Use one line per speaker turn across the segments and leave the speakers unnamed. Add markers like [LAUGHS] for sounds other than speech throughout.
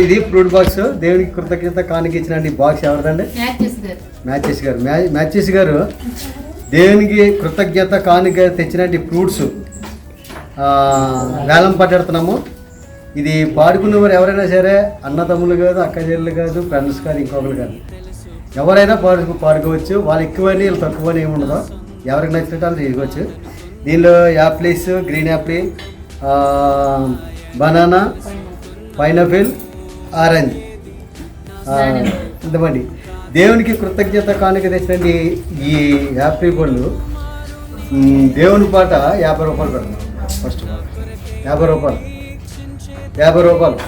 ఇది fruit box. దేవునికి కృతజ్ఞత కానుక ఇచ్చిన బాక్స్ ఎవరిదండి?
మ్యాచెస్ గారు.
మ్యాచెస్ గారు. దేవునికి కృతజ్ఞత కానుక తెచ్చిన ఫ్రూట్స్. వేలం పట్టెడుతున్నాము. ఇది పాడుకున్నవారు ఎవరైనా సరే అన్నదమ్ములు కాదు అక్క చెల్లెలు కాదు ఫ్రెండ్స్ కాదు ఇంకొకరు కాదు. ఎవరైనా పాడు పాడుకోవచ్చు. వాళ్ళు ఎక్కువని వీళ్ళు తక్కువని ఏమి ఉండదు ఎవరికి నచ్చినట్టు వాళ్ళు తీసుకోవచ్చు దీనిలో apples green apple banana pineapple orange. ఇంతమంది దేవునికి కృతజ్ఞత కానుక తెచ్చినండి ఈ యాపిల్ పళ్ళు దేవుని పాట యాభై రూపాయలు పెడతాం. యాభై రూపాయలు. యాభై రూపాయలు.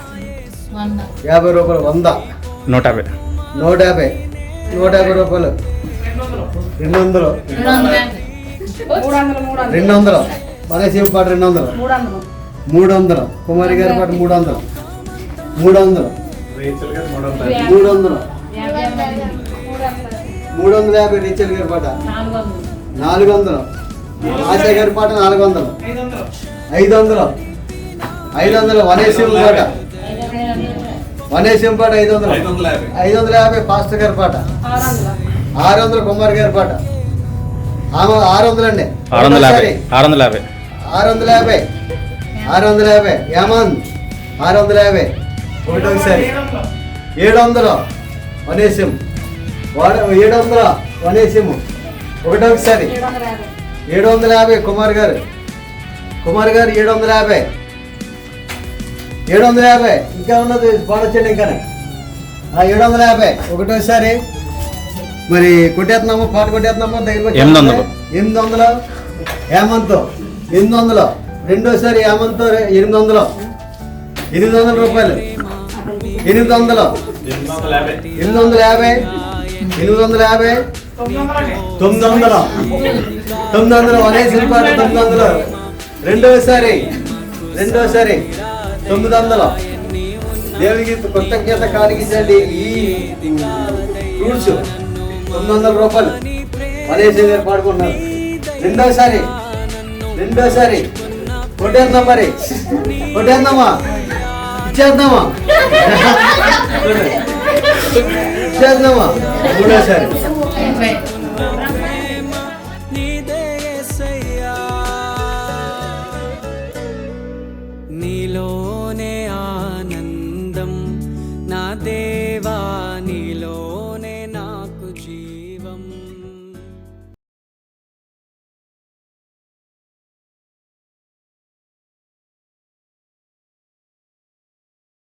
వంద.
యాభై రూపాయలు వంద.
నూట యాభై.
నూట యాభై. నూట యాభై రూపాయలు. రెండు వందలు.
రెండు వందల.
శివ పాట రెండు వందలు.
మూడు వందలు.
కుమారి గారి పాట మూడు వందలు. మూడు వందలు. మూడు వందలు. మూడు వందల యాభై రీచల్ గారి పాట.
నాలుగు వందలు.
నాలుగు వందలు. ఆశా గారి పాట నాలుగు వందలు. ఐదు వందలు ఐదు వందలు వనేశం పాట వనేశం పాట ఐదు వందలు ఐదు వందల యాభై పాస్టర్ గారి పాట.
ఆరు వందలు
కుమార్ గారి పాట. ఆమె ఆరు వందలు అండి
ఆరు వందల యాభై. ఆరు వందల యాభై.
ఆరు వందల యాభై. ఆరు వందల యాభై. ఏమంద్ ఆరు వందల యాభై. ఒకటోసారి ఏడు వందలు వనేశం వాడ ఏడు వందల వనేశము ఒకటోసారి
ఏడు వందల యాభై
కుమార్ గారు. కుమార్ గారు ఏడు వందల యాభై. ఏడు వందల యాభై. ఇంకా ఉన్నది పాడొచ్చండి ఇంకా ఏడు వందల యాభై. ఒకటోసారి మరి కొట్టేస్తున్నాము? పాట కొట్టేస్తున్నాము? దగ్గర
ఎనిమిది వందలు.
ఎనిమిది వందలు హేమంత్. ఎనిమిది వందలు రెండోసారి హేమంత్ ఎనిమిది వందలు ఎనిమిది వందల రూపాయలు. ఎనిమిది వందలు ఎనిమిది వందల యాభై. ఎనిమిది వందల యాభై. తొమ్మిది వందలు తొమ్మిది వందలు అనే శిల్పాలు తొమ్మిది వందలు రెండోసారి రెండోసారి తొమ్మిది వందలు దేవునికి కృతజ్ఞత కానిగించండి ఈ ఫ్రూట్స్ తొమ్మిది వందల రూపాయలు మలేషియా గారు పాడుకుంటున్నారు. రెండోసారి రెండోసారి కొట్టేద్దాం మరి కొట్టేద్దామా? ఇచ్చేద్దామా? [LAUGHS] ఇచ్చేద్దామా? మూడోసారి. నీలోనే